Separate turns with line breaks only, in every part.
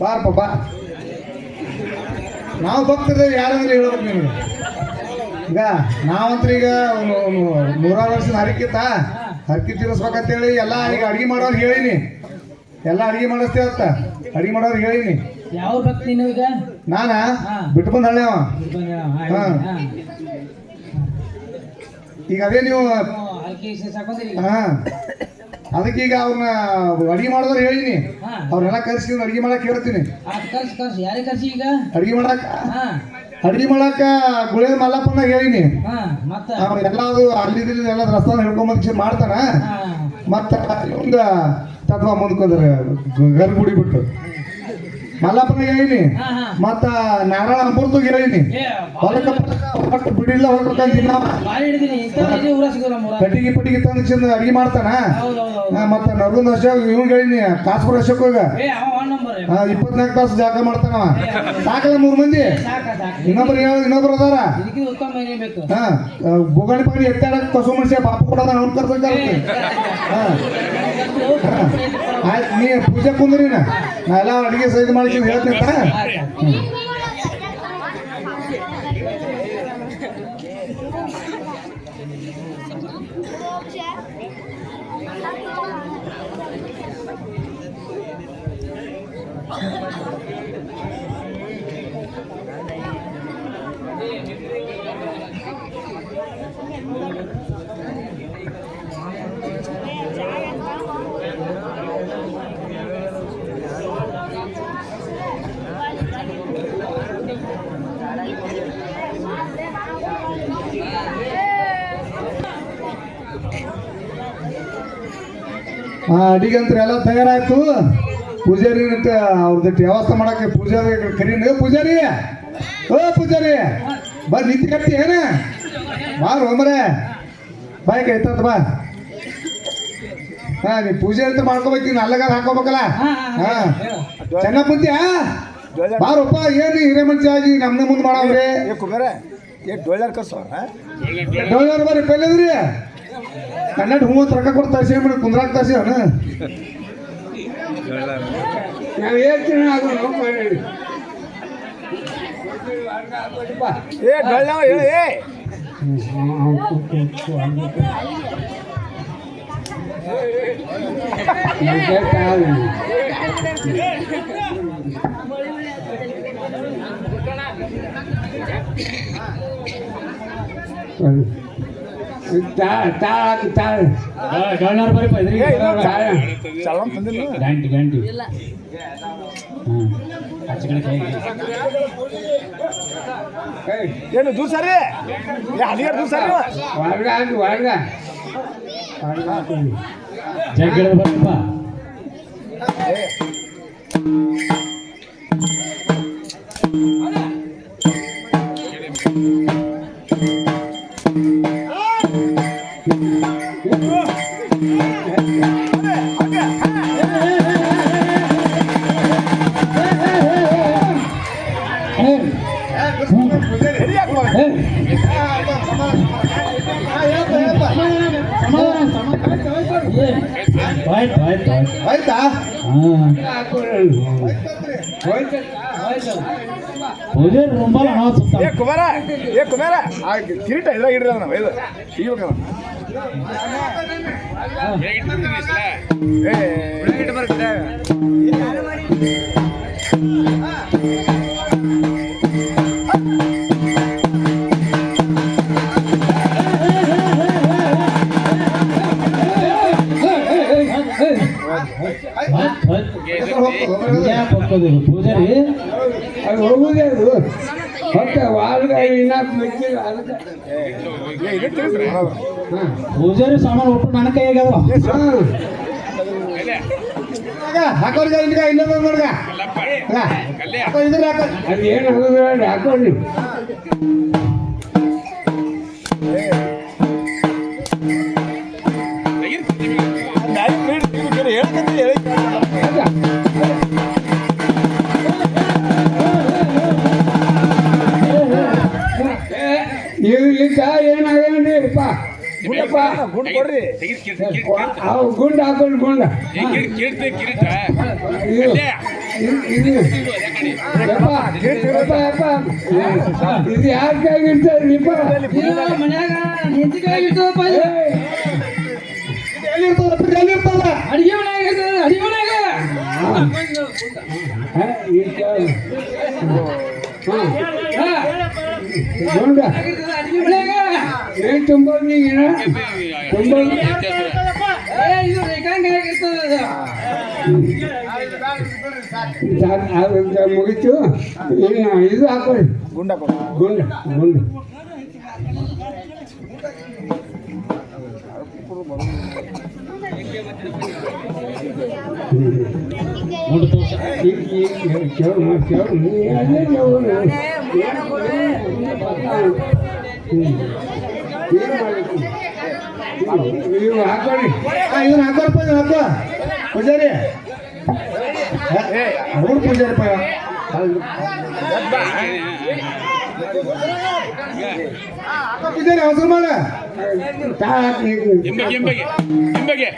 ಬಾರಪ್ಪ ಬಾ. ನಾವು ಭಕ್ತದೇವಿ ಯಾರಂದ್ರೆ ಹೇಳ್ಬೇಕು ನಿಮಗೆ ಈಗ ನಾವಂತ್ರ ಈಗ ನೂರಾರು ವರ್ಷದ ಹರಿಕಿತ್ತ ಹರಕಿ ತೀರಿಸ್ಬೇಕಂತೇಳಿ ಎಲ್ಲ ಈಗ ಅಡಿಗೆ ಮಾಡೋರು ಹೇಳಿನಿ. ಎಲ್ಲ ಅಡಿಗೆ ಮಾಡಿಸ್ತೇವತ್ತ ಅಡಿಗೆ ಮಾಡೋರು ಹೇಳಿನಿ.
ಯಾವ ಭಕ್ತಿ ನೀವು ಈಗ?
ನಾನ. ಬಿಟ್ಟು ಬಂದ. ಈಗ ಅದೇ ನೀವು
ಹಾಂ
ಹಾ ಅದಕ್ಕೆ ಈಗ? ಅವ್ರನ್ನ ಅಡಿಗೆ ಮಾಡೋದ್ರ ಹೇಳಿನಿ. ಅವ್ರೆಲ್ಲ ಕರ್ಸಿ ಅಡಿಗೆ ಮಾಡಕ್ ಹೇಳ್ತೀನಿ.
ಆ ಕರ್ಸಿ ಕರ್ಸಿ. ಯಾರೇ ಕರ್ಸಿ ಈಗ?
ಅಡಿಗೆ ಮಾಡಕ್
ಹಾ.
ಅಡಿಗೆ ಮಾಡಾಕ ಗುಳೆ ಮಲ್ಲಪ್ಪನ ಹೇಳಿನಿ.
ಹಾ ಮತ್ತ?
ಅದು ಅಲ್ಲಿ ಎಲ್ಲ ರಸ್ತಾನ ಹಿಡ್ಕೊಂಬಂದ್ ಮಾಡ್ತಾನ ಮತ್ತ ಒಂದು ತತ್ವ ಮುಂದ್ಕೊಂಡ್ರೆ ಗರ್ಗುಡಿ ಬಿಟ್ಟು. ಮಲ್ಲಪ್ಪನ
ಐನಿ
ಮತ್ತ ನಾರಾಯಣ ಅಂಬರ್ದು
ಗಿರೈನಿ
ಹೊಲಕ ಪಟ್ಟ ಬಿಡಿಲ್ಲ
ಮೂರ
ಕಟ್ಟಿಗೆ ಪಟ್ಟಿಗೆ ತಂದು ಚಂದ ಅಡಿಗೆ ಮಾಡ್ತಾನ. ಮತ್ತ ನರ್ಗುಂದ ಅಶೋಕ್ ಇವ್ನ್ ಹೇಳಿನಿ ಕಾಸ್ಪುರ ಅಶೋಕ್ ಇಪ್ಪತ್ನಾಲ್ಕು ತಾಸು ಜಾಗ ಮಾಡ್ತಾನ ಸಾಕಲ್ಲ ಮೂರ್ ಮಂದಿ? ಇನ್ನೊಬ್ರು ಇನ್ನೊಬ್ರು ಅದಾರ? ಹಾ ಬೊಗಣಿ ಎತ್ತಾಡಕ್ ಕಸು ಮನುಷ್ಯ ಪಾಪ ಕೊಡೋದ ಅವ್ನ ಕರ್ಸಂಗ ಆಯ್ತು, ನೀ ಪೂಜೆ ಕುಂದ್ರಿನ ನಾ ಎಲ್ಲ ಅಡಿಗೆ ಸೈಜ್ ಮಾಡ್ತೀನಿ, ಹೇಳ್ತೀನಿ ಅಡಿಗೆ ಅಂತ ಎಲ್ಲ ತಯಾರಾಯ್ತು ಪೂಜಾರಿ ಅವ್ರದ್ದು ವ್ಯವಸ್ಥೆ ಮಾಡಕ್ಕೆ ಪೂಜಾರಿ ಕರೀನ ಪೂಜಾರಿ! ಓ ಪೂಜಾರಿ! ಬಾ ನಿಂತು ಕಟ್ಟಿ ಏನ? ಬಾರ ಹೋಮರೆ ಬಾಯ್ ಕೈತ ಬಾ. ಹಾ ನೀ ಪೂಜೆ ಅಂತ ಮಾಡ್ಕೋಬೇಕು ನೀನು ಅಲ್ಲಗಾರ ಹಾಕೋಬೇಕಲ್ಲ?
ಹಾ
ಚೆನ್ನಾಗಿ ಬಂದ್ಯಾ ಬಾರಪ್ಪ ಏನು ಹಿರೇಮಂತ್ರಿ ಆಗಿ ನಮ್ಮನ್ನ ಮುಂದೆ ಮಾಡವ್ರಿ?
ಕುಬೇರೆ ಏ ಡೊಳ್ಳರ್ ಕರ್ಸವ್ರ
ಡೊಳ್ಳರ್ ಬರ್ರಿ ಪೆಲ್ಲದ್ರಿ? ಕನ್ನಡ ಹೂವತ್ತು ರೊಕ್ಕ ಕೊಟ್ಟು ತರಿಸಿ ಕುಂದ್ರಾಕ್ ತರಿಸಿ ಅವನು? ನಾವು ಹೇಳ್ತೀನಿ
ಅದು ನಾವು ಮಾಡಿ
ಏ ಗಳ್ಳ ಹೇಳಿ
ಏ Thank you.
ಗಂಟೆ ಗಂಟೆ.
ಏನು ದೂರ ಸರಿ ದೂಸಾರಿ ಹೊರಗ ದೂರ ಸರಿ
ಜಗ್ಗಳ ಬರಪ್ಪ ಆಯ್ತು ಆಯ್ತು ಆಯ್ತು.
ಆಯ್ತಾ?
ಹಾಂ. ಪೂಜೆ ಸುತ್ತ
ಏ ಕುಮಾರ ಏ ಕುಮಾರ. ಆ ಕಿರೀಟ ಇದ್ರಾಗ ಇಡ್ರಿ ನಾವು ಇದು. ತೆಗಿಬೇಕಲ್ಲ ಏ.
ಪೂಜಾರಿ ಸಾಮಾನು ಒಟ್ಟು ನನ್ನ ಕೈಯಾಗ ಅದಾವ
ಹಾಕೋರ್ಗ ಇಲ್ಲಿಗ ಇನ್ನೊಂದು ನೋಡ್ಗ ಹಾಕೋ ಇದ್ರ ಹಾಕೋ ಅದು ಏನು ಹಾಕೋದು ಹಾಕೊಳ್ಳಿ
ಮ್ಯಾಲಿನ ಕಿರೀಟ ತೆಗಿಬೇಕು ಹೇಳಕಂತ ಹೇಳಿ ಗುಂಡು ಕೊಡ್ರಿ
ಅವು ಗುಂಡು ಹಾಕೊಂಡು ಗುಂಡ
ಇದು ಯಪ್ಪ, ಯಪ್ಪ, ಯಪ್ಪ. ಇದು ಯಾರ ಕೈಗಿರ್ತದ್ರಿಪ್ಪ
ಇದು ಮನ್ಯಾಗ ಹೆಂಡತಿ ಕೈಯಾಗ ಇರ್ತದಪ್ಪ ಇದು.
ಎಲ್ಲಿರ್ತದಪ್ಪ ಎಲ್ಲಿರ್ತದ
ಅಡಿಗೆ ಮನ್ಯಾಗ ಇರ್ತದ ಅಡಿಗೆ ಮನ್ಯಾಗ
ಹಾ, ಇರ್ತದೆ.
ಹಾ,
ನೋಡ
ಇರ್ತದ ಅಡಿಗೆ ಮನ್ಯಾಗ
ಏನ್ ತುಂಬೋದು ನೀಗಿನ ತುಂಬೋದು
ಏ ಇದು ರೇಖಾಂಗ ಇರ್ತದ ಇದು.
ಸಾಕ್- ಅದು ಮುಗೀತು ಇನ್ನು ಇದು ಹಾಕೊಳ್ಳಿ
ಗುಂಡ
ಗುಂಡ ಗುಂಡ ಈ- ನೀವು ಹಾಕೊಳ್ಳಿ
ಹಾ, ಇದನ್ನ ಹಾಕೋರಪ್ಪ ಇದನ್ನ ಹಾಕೋ. ಪೂಜಾರಿ ಅವ್ರು ಪೂಜಾರಿ ಪಾ ಪೂಜಾರಿ ಅವಸರ ಮಾಡ
ಹಿಂಬಗೆ ಹಿಂಬಗೆ ಹಿಂಬಗೆ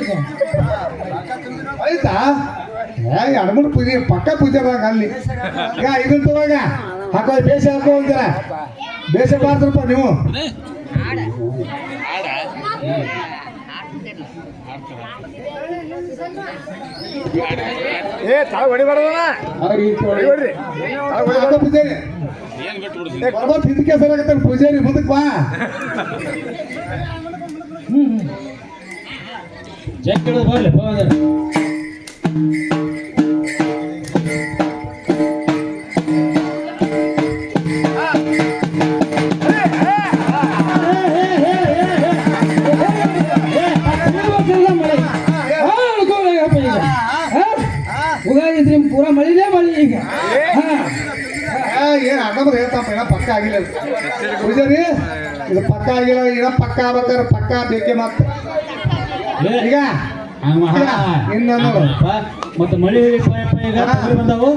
ಬಾ.
ಆಯ್ತಾ? ಏ ಎರಡು ಪೂಜೆ ಪಕ್ಕ ಪೂಜೆ ಬಾಗ ಅಲ್ಲಿ. ಈಗ ಇದನ್ನ ತಗೋಗ. ಹಾಕೋ ಬೇಷ ಹಾಕೋ ಅಂತೀರ. ಬೇಷ ಬಾರ್ದ್ರಪ್ಪ ನೀವು.
ಏ ತಳ
ಕೊಡಿ.
ಹೊಡಿಬೇಡ್ರಿ
ಪೂಜಾರಿ ಬರ್ಬರ್ ಹಿಂದಕ್ಕೆ ಸರಾಗತ್ತೆ ಪೂಜಾರಿ ಮುಂದಕ್ಕೆ ಬಾ.
ಉಗಾದಿದ್ರಿ ಪೂರಾ ಮಳಿನೇ ಮಳಿ ಈಗ ಹಾ.
ಏ, ಏನ್ ಅಣ್ಣಬ್ರು ಹೇಳ್ತಪ್ಪ ಏನೋ ಪಕ್ಕ ಆಗಿಲ್ಲ ಇದು. ಪೂಜಾರಿ ಇದು ಪಕ್ಕ ಆಗಿಲ್ಲ ಏನೋ ಪಕ್ಕ ಆಗ್ಬೇಕಾದ್ರೆ ಪಕ್ಕ ಬೇಕೇ ಮಾತು ಈಗ? ಇನ್ನೊಂದು
ಮತ್ತೆ ಮಳಿ ಈಗ? ಬಂದಾವು?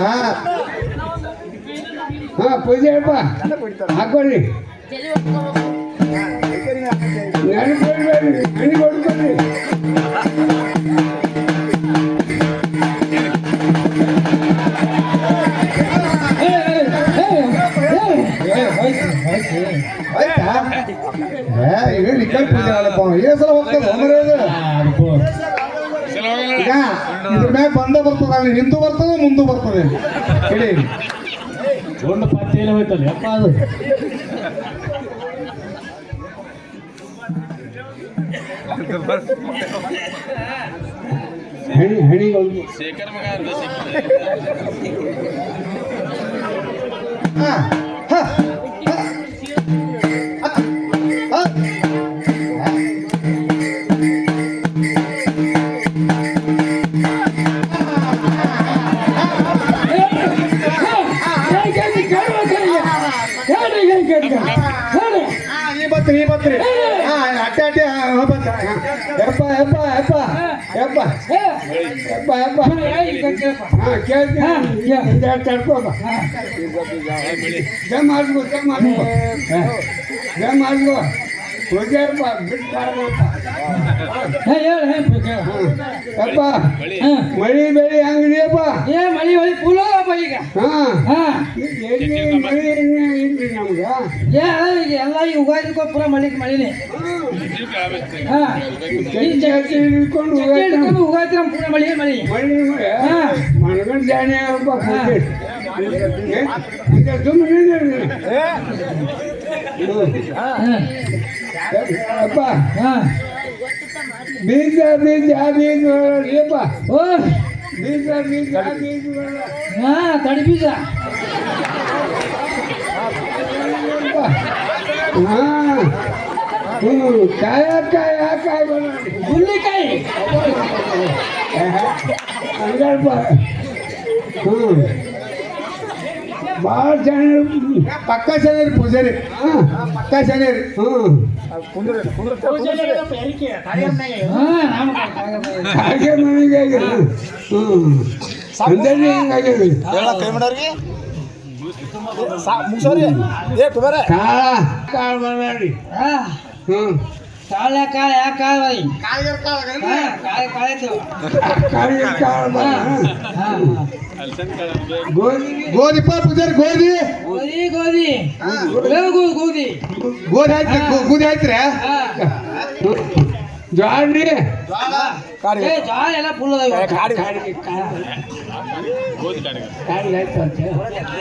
ಹಾ.
ಹಾ ಪೂಜೆ ಹೇಳಪ್ಪ. ಹಾಕೊಳ್ಳಿ ಕೊಡ್ಬೇಡಿ ನನಗೆ
ಏ
ನಿಕ್ಕಲ್ ಪೂಜೆ ಮಾಡಪ್ಪ ಏನ್ ಸಲ ಹೋಗ್ತದೆ ಇದ್ರ ಮ್ಯಾಗ ಬಂದ ಬರ್ತದ ಅಲ್ಲಿ ಹಿಂದೂ ಬರ್ತದೆ ಮುಂದೆ ಬರ್ತದೆ. ಹೇಳಿ.
ಒಂದು ಹೋಯ್ತಲ್ಲ ಅದು.
ಹಣಿ
ಹಾ ಹಾ ಹಾ. ಹಾ. ಬತ್ರಿ ನೀ ಬತ್ರಿ ಹಾ ಅಟ್ಟೆ ಅಟ್ಟೆ ಹಾ, ಹಾ, ಬತ್ತ ಯಪ್ಪ ಯಪ್ಪ ಯಪ್ಪ ಯಪ್ಪ
ಏ,
ಯಪ್ಪ ಯಪ್ಪ
ಏ, ಈಗ ಕೇಳಪ್ಪ.
ಹಾ ಕೇಳ್ತೀನಿ
ಹಾ, ಕೇಳು.
ಒಂದೆರಡು ತಡ್ಕೋಬ ಜಮ ಮಾಡ್ಕೋ ಜಮ ಮಾಡ್ಕೋ ಜಮ ಮಾಡ್ಕೋ
ಹಾ.
ಮಳಿ ಬೆಳಿ ಹೆಂಗಿದೆಯಪ್ಪ
ಏ ಮಳಿ ಹೊಳಿ ಕೂಲಪ್ಪ ಈಗ.
ಹಾ.
ಹಾ.
ಎಲ್ಲಿ ಮಳಿ ಇಲ್ರಿ ನಮ್ಗೆ.
ಏ ಈಗ ಎಲ್ಲ ಈ ಉಗಾದಿಗೆ ಪೂರ ಮಳಿಗೆ ಮಳಿನೇ.
ಹಿಡ್ಕೊಂಡು
ಉಗಾದಿ ನಮ್ಮ ಪೂರ ಮಳಿ. ಮಳಿ
ಮಳಿ.
ಹಾ.
ಮನಗಂಡು ಜಾಣೆ ಅಪ್ಪ ಸುಮ್ಮನೆ ಅಪ್ಪ
ಹಾ
ಬೀಜ ಬೀಜ ಬೀಜ ಅಪ್ಪ
ಓ
ಬೀಜ ಬೀಜ ಬೀಜ
ಹಾ ತಡಿ ಬೀಜ
ಹಾ ಹ್ಞೂ ಕಾಯ ಕಾಯ ಕಾಯ
ಹುಲ್ಲಿಕಾಯಿ
ಹಂಗಲ್ಪ ಹ್ಞೂ ಭಾಳ ಚೆನ್ನಾಗಿ
ಪಕ್ಕ ಚೆನ್ನಾಗಿ ಪೂಜಾರಿ
ಹಾಂ
ಪಕ್ಕ ಚೆನ್ನಾಗಿ
ಹ್ಞೂ
ಕುಂದ್ರ ಕುಂದ್ರ
ಹಾ ರಾಮ ಕಾಕ
ಹಾಗೆ ಮನೆಗೆ ಆಗ್ಯದ ಹ್ಞೂ ಅಂದೇಳಿ ಹಿಂಗಾಗ್ಯದ
ಹೇಳ ಕೈ ಮಾಡೋರಿಗೆ ಮುಗಿಸೋರಿ ಏ ಕುಬೇರ
ಕಾಳ ಕಾಳು ಮಾಡಬೇಡಿ
ಹಾ
ಹ್ಞೂ
ಕಾಳೆ ಕಾಳೆ ಯಾಕೆ ಕಾಳೆ ಬರೀ ಹಾ ಕಾಳೆ ಕಾಳೆ ಐತಿ.
ಕಾಳಿಗೆ ಕಾಳು ಮಾಡ
ಹಾ
ಗೋಧಿ
ಪಾ ಪೂಜಾರಿ ಗೋಧಿ?
ಗೋಧಿ ಗೋಧಿ. ಗೋಧಿ. ಗೋಧಿ
ಆಯ್ತು ಗೋಧಿ ಆಯ್ತ್ರಿ
ಹಾ
ಜ್ವಾಳ ರೀ
ಕಾಡಿ
ಏ ಜಾಳ ಎಲ್ಲ ಫುಲ್ ಅದಾವ ಇವತ್ತು.
ಕಾಡಿ
ಕಾಳಿಗೆ ಕಾಳು ಕಾಳಿಗೆ ಆಯ್ತು ಅಂತ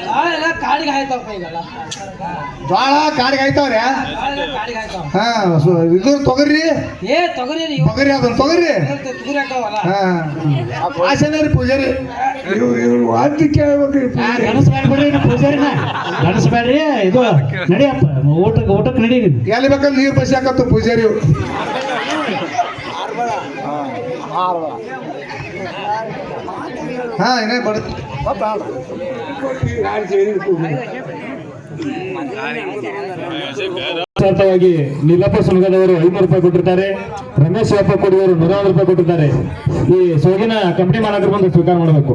ಜಾಳ ಎಲ್ಲ ಕಾಡಿಗೆ ಆಯ್ತಪ್ಪ ಈಗೆಲ್ಲ.
ಕಾಡಿಗೆ ಆಯ್ತಾವ್ರಿ
ಕಾಡಿಗೆ
ಹಾ ಇದು ತೊಗರಿ
ಏ ತೊಗರಿ
ತೊಗರಿ ಅದನ್ನ ತೊಗರಿ.
ತುಗುರಿ ಹಾಕವಲ್ಲ
ಹಾ ಆಶನೇ ಪೂಜಾರಿ.
ಇವ್ ಇವ್ರು ವಾದ್ಯ ಕೇಳ್ಬೇಕ್ರಿ
ಪೂಜಾರಿನ. ಇದು ನಡಿಯಪ್ಪ ಊಟಕ್ಕೆ ಊಟಕ್ಕೆ ನಡಿ
ಎಲ್ಲಿ ಬೇಕಲ್ಲಿ ನೀರು ಬಸಿ ಹಾಕತ್ತು ಪೂಜಾರಿ ಹಾ ಏನೇ
ಬರುತ್ತೆ ನೀಲಪ್ಪ ಸುಲಗದವರು ಐನೂರು ರೂಪಾಯಿ ಕೊಟ್ಟಿರ್ತಾರೆ. ರಮೇಶ್ ಶಿವಪ್ಪ ಕೊಡಿಯವರು ನೂರ ಒಂದು ರೂಪಾಯಿ ಕೊಟ್ಟಿರ್ತಾರೆ. ಈ ಸೋಗಿನ ಕಂಪನಿ ಮಾಲಕರು ಬಂದು ಸ್ವೀಕಾರ ಮಾಡಬೇಕು.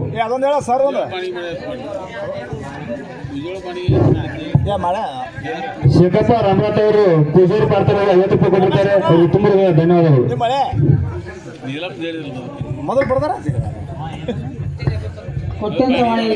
ಶೇಖಪ್ಪ ರಾಮನಾಥ್ ಅವರು ಪೂಜಾರಿ ಪಾರ್ಥರಿಗೆ ಐವತ್ತು ರೂಪಾಯಿ ಕೊಟ್ಟಿರ್ತಾರೆ. ಅವ್ರಿಗೆ ತುಂಬ ಧನ್ಯವಾದಗಳು.
ಮೊದಲು ಬರ್ದಾರ
ಕೊಟ್ಟಂತ ಮಾಡಿ